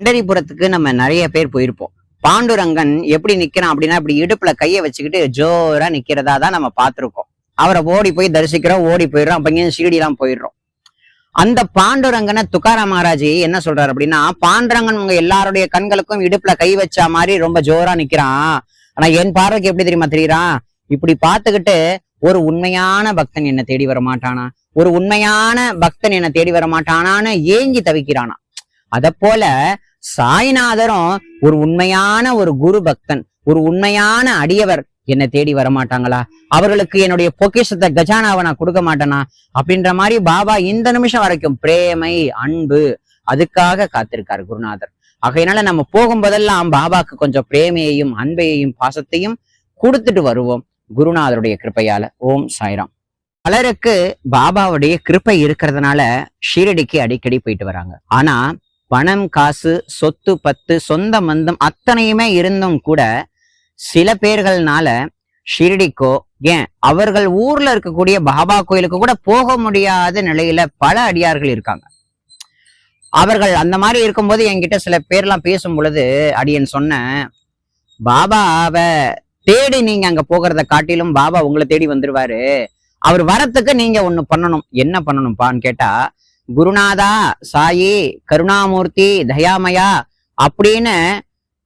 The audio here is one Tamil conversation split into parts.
பண்டரிபுரத்துக்கு நம்ம நிறைய பேர் போயிருப்போம். பாண்டுரங்கன் எப்படி நிக்கிறான் அப்படின்னா இப்படி இடுப்புல கையை வச்சுக்கிட்டு ஜோரா நிக்கிறதா தான் நம்ம பார்த்திருக்கோம். அவரை ஓடி போய் தரிசிக்கிறோம் ஓடி போயிடுறோம் அப்ப இங்கே சீடிலாம் போயிடுறோம். அந்த பாண்டுரங்கனை துக்காரா மகாராஜி என்ன சொல்றாரு அப்படின்னா பாண்டுரங்கன் உங்க எல்லாருடைய கண்களுக்கும் இடுப்புல கை வச்ச மாதிரி ரொம்ப ஜோரா நிக்கிறான். ஆனா என் பார்வைக்கு எப்படி தெரியுமா தெரியுறான் இப்படி பார்த்துக்கிட்டு ஒரு உண்மையான பக்தன் என்ன தேடி வர மாட்டானா? ஒரு உண்மையான பக்தன் என்ன தேடி வர மாட்டானான்னு ஏங்கி தவிக்கிறானா? அத போல சாய்நாதரும் ஒரு உண்மையான ஒரு குரு பக்தன் ஒரு உண்மையான அடியவர். என்னை தேடி வர மாட்டாங்களா அவர்களுக்கு என்னுடைய பொக்கிஷத்தை கஜானாவை நான் கொடுக்க மாட்டேனா? அப்படின்ற மாதிரி பாபா இந்த நிமிஷம் வரைக்கும் பிரேமை அன்பு அதுக்காக காத்திருக்காரு குருநாதர். ஆகையினால நம்ம போகும்போதெல்லாம் பாபாக்கு கொஞ்சம் பிரேமையையும் அன்பையையும் பாசத்தையும் கொடுத்துட்டு வருவோம் குருநாதருடைய கிருப்பையால. ஓம் சாய்ராம். பலருக்கு பாபாவுடைய கிருப்பை இருக்கிறதுனால ஷீரடிக்கு அடிக்கடி போயிட்டு வராங்க. ஆனா பணம் காசு சொத்து பத்து சொந்த மந்தம் அத்தனையுமே இருந்தும் கூட சில பேர்கள்னால ஷிரடிக்கோ ஏன்? அவர்கள் ஊர்ல இருக்கக்கூடிய பாபா கோயிலுக்கு கூட போக முடியாத நிலையில பல அடியார்கள் இருக்காங்க. அவர்கள் அந்த மாதிரி இருக்கும்போது என்கிட்ட சில பேர்லாம் பேசும் பொழுது அடியன் சொன்னேன் பாபாவை தேடி நீங்க அங்க போகிறத காட்டிலும் பாபா உங்களை தேடி வந்துருவாரு. அவர் வரத்துக்கு நீங்க ஒண்ணு பண்ணணும். என்ன பண்ணணும்ப்பான்னு கேட்டா குருநாதா சாயி கருணாமூர்த்தி தயாமயா அப்படின்னு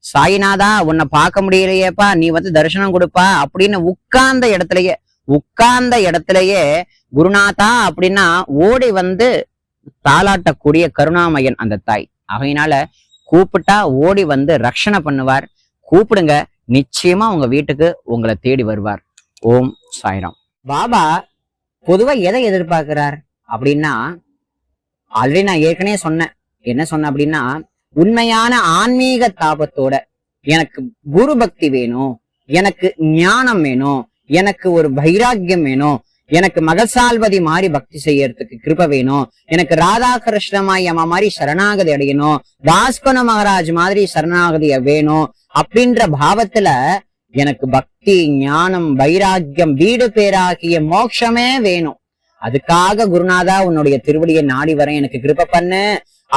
சாயிநாதா உன்னை பார்க்க முடியலையேப்பா நீ வந்து தரிசனம் கொடுப்பா அப்படின்னு உட்கார்ந்த இடத்துலயே உட்கார்ந்த இடத்துலயே குருநாதா அப்படின்னா ஓடி வந்து தாளாட்டக்கூடிய கருணாமயன் அந்த தாய். அவையினால கூப்பிட்டா ஓடி வந்து ரக்ஷணை பண்ணுவார். கூப்பிடுங்க நிச்சயமா உங்க வீட்டுக்கு உங்களை தேடி வருவார். ஓம் சாய்ராம். பாபா பொதுவா எதை எதிர்பார்க்கிறார்? அப்படின்னா ஆல்ரெடி நான் ஏற்கனவே சொன்னேன். என்ன சொன்னேன் அப்படின்னா உண்மையான ஆன்மீக தாபத்தோட எனக்கு குரு பக்தி வேணும் எனக்கு ஞானம் வேணும் எனக்கு ஒரு வைராக்கியம் வேணும் எனக்கு மகசால்வதி மாதிரி பக்தி செய்யறதுக்கு கிருப வேணும் எனக்கு ராதா கிருஷ்ணமாய் அம்மா மாதிரி சரணாகதி அடையணும் பாஸ்கன மகாராஜ் மாதிரி சரணாகதி வேணும் அப்படின்ற பாவத்துல எனக்கு பக்தி ஞானம் வைராக்கியம் வீடு பேராகிய மோட்சமே வேணும். அதுக்காக குருநாதா உன்னுடைய திருவடியை நாடி வரேன் எனக்கு கிருப பண்ணு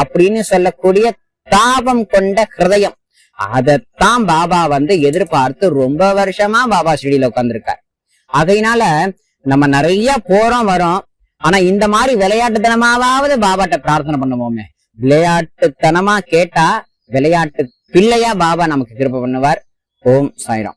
அப்படின்னு சொல்லக்கூடிய தாபம் கொண்ட ஹிருதயம். அதத்தான் பாபா வந்து எதிர்பார்த்து ரொம்ப வருஷமா பாபா ஷிடியில உட்காந்துருக்கார் அதையினால நம்ம நிறைய போறோம் வரோம். ஆனா இந்த மாதிரி விளையாட்டுத்தனமாவது பாபாட்ட பிரார்த்தனை பண்ணுவோமே. விளையாட்டுத்தனமா கேட்டா விளையாட்டு பிள்ளையா பாபா நமக்கு கிருப்ப பண்ணுவார். ஓம் சாய்ராம்.